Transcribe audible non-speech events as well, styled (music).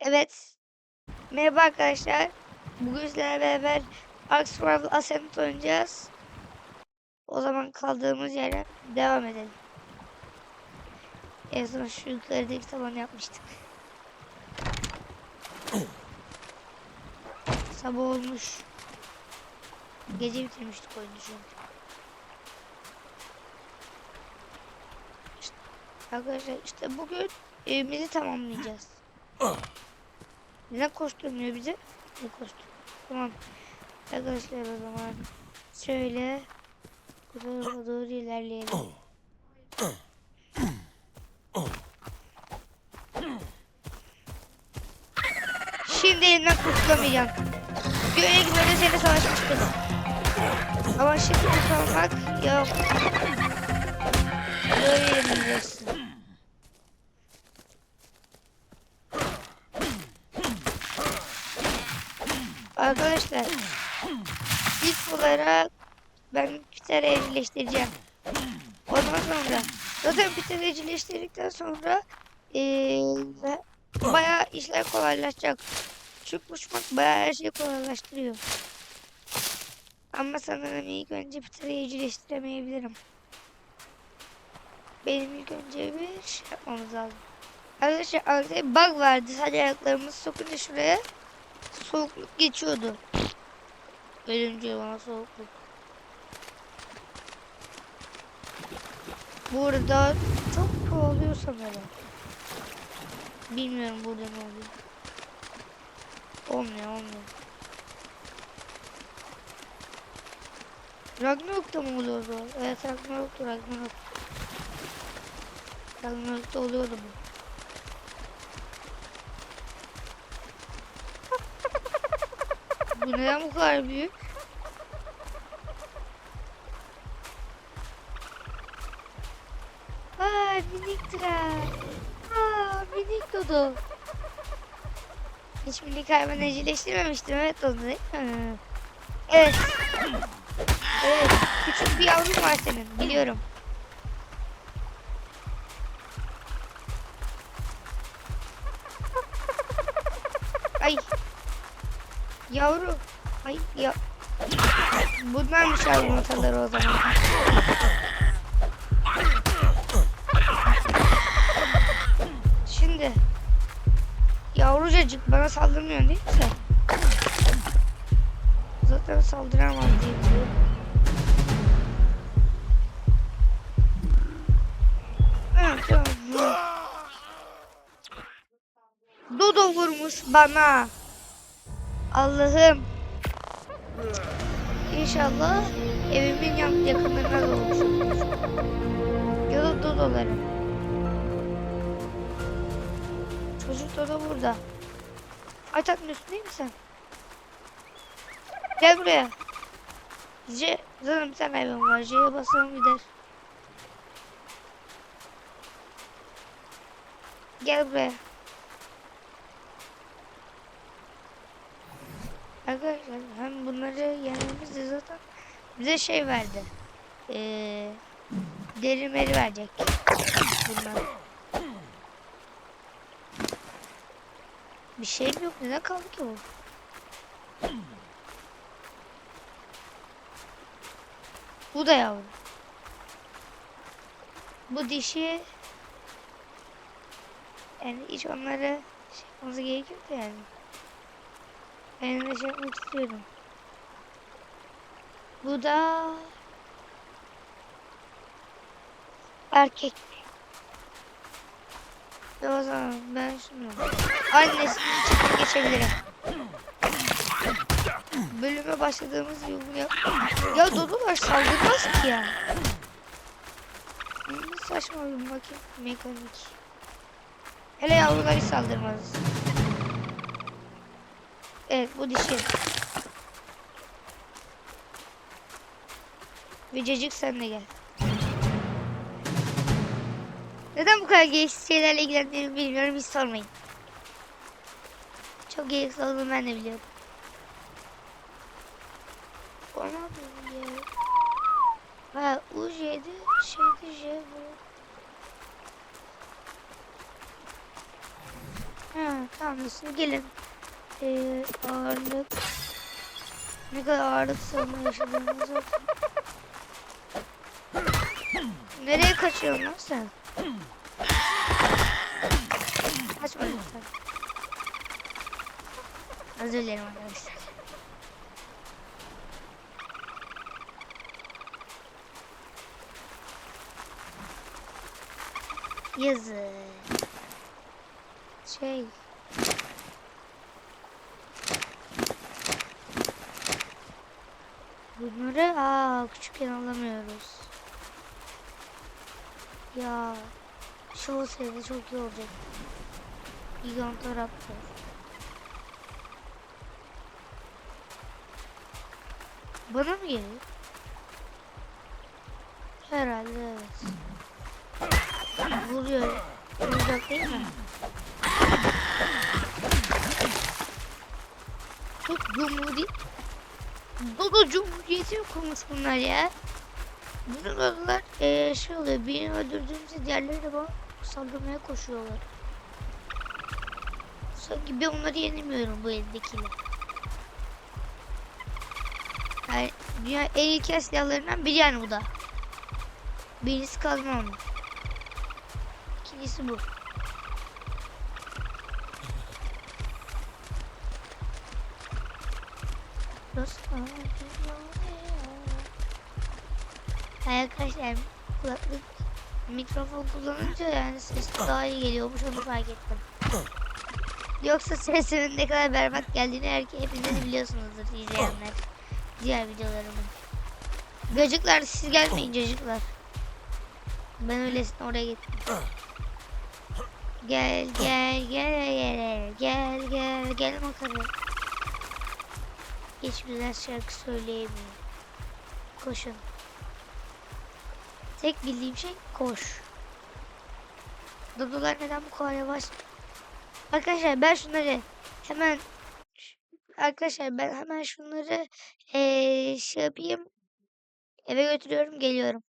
Evet. Merhaba arkadaşlar. Bugün sizlerle beraber Ark Survival Ascent oynayacağız. O zaman kaldığımız yerden devam edelim. En son şu yukarıdaki tabanı yapmıştık. (clears throat) Sabah olmuş. Gece bitirmiştik oyunu çünkü. İşte- arkadaşlar işte bugün evimizi tamamlayacağız. (clears throat) Ne koşturmuyor bize? Ne koştur? Tamam. Arkadaşlar o zaman şöyle bu tarafa doğru ilerleyelim. Şimdi elinden kurtulamayacağım. Göğe gidiyoruz seni savaşmıştık. Ama şimdi kurtulmak yok. Olarak ben Peter'ı evcilleştireceğim. Ondan sonra zaten Peter'ı evcilleştirdikten sonra eee bayağı işler kolaylaşacak. Çünkü uçmak bayağı her şeyi kolaylaştırıyor. Ama sanırım ilk önce Peter'ı evcilleştiremeyebilirim. Benim ilk önce bir şey yapmamız lazım. Arkadaşlar arkada bug vardı. Sadece ayaklarımızı sokunca şuraya soğukluk geçiyordu. Ölümcül bana soğukluk. Burada çok oluyor sanırım. Bilmiyorum burada ne oluyor. Olmuyor olmuyor. Ragnarok'ta mı oluyordu? Evet Ragnarok'ta Ragnarok. Ragnarok'ta oluyordu bu. Bu neden bu kadar büyük? Aa minik tren. Aa minik dodo. Hiç minik hayvan evcilleştirmemiştim evet onu değil mi? Evet. Evet. Küçük bir yavrun var senin biliyorum. Ay. Yavru. Ay ya. Bunlarmış ya yumurtaları o zaman. Şimdi. Yavrucacık bana saldırmıyor değil mi sen? Zaten saldıramaz diye biliyorum. Dodo vurmuş bana. Allah'ım. İnşallah evimin yan yakınlarına doğmuş. Ya da dodoları. Çocuk dodo burada. Ay takmıyorsun değil mi sen? Gel buraya. Zaten bir tane hayvan var. J'ye basalım gider. Gel buraya. Arkadaşlar hem bunları yenmemiz de zaten bize şey verdi. Ee, deri meri verecek. Bunlar. Bir şey yok? Neden kaldı ki bu? Bu da yavru. Bu dişi yani hiç onları şey yapmamız gerekiyor yani. Ben de şey yapmak istiyorum. Bu da erkek. Ve o zaman ben şunu annesinin içine geçebilirim. Bölüme başladığımız gibi bunu yap. Ya dodolar saldırmaz ki ya. Saçma bir makine mekanik. Hele yavrular hiç saldırmaz. Evet bu dişi. Vicecik sen de gel. Neden bu kadar gereksiz şeylerle ilgilendiğimi bilmiyorum hiç sormayın. Çok gereksiz olduğunu ben de biliyorum. O yapıyor ya? Ha U7 şeydi J bu. Ha Tamam gelin. Ee, ağırlık. Ne kadar ağırlık sorunu yaşadığımız. Nereye kaçıyorsun lan sen? Kaçma lütfen. Özür dilerim arkadaşlar. Yazık. Şey. Bunları aa küçükken alamıyoruz. Ya şu olsaydı çok iyi olacak. Gigantoraptor. Bana mı geliyor? Herhalde evet. Vuruyor. Vuracak değil mi? Çok cumhuri... Dodo Cumhuriyeti mi kurmuş bunlar ya? Bizim adalar ee, şey oluyor. Birini öldürdüğümüzde diğerleri de bana saldırmaya koşuyorlar. Sanki ben onları yenemiyorum bu eldekiyle. Yani dünya en iyi silahlarından biri yani bu da. Birincisi kazma ama. İkincisi bu. Arkadaşlar kulaklık mikrofon kullanınca yani ses daha iyi geliyormuş onu fark ettim. Yoksa sesimin ne kadar berbat geldiğini herkes hepiniz biliyorsunuzdur izleyenler. Diğer videolarımın. Gacıklar siz gelmeyin cacıklar. Ben öylesine oraya gittim. Gel gel gel gel gel gel gel. Hiç güzel şarkı söyleyemiyor. Koşun. Tek bildiğim şey koş. Dodolar neden bu kadar yavaş? Arkadaşlar ben şunları hemen arkadaşlar ben hemen şunları ee, şey yapayım. Eve götürüyorum geliyorum.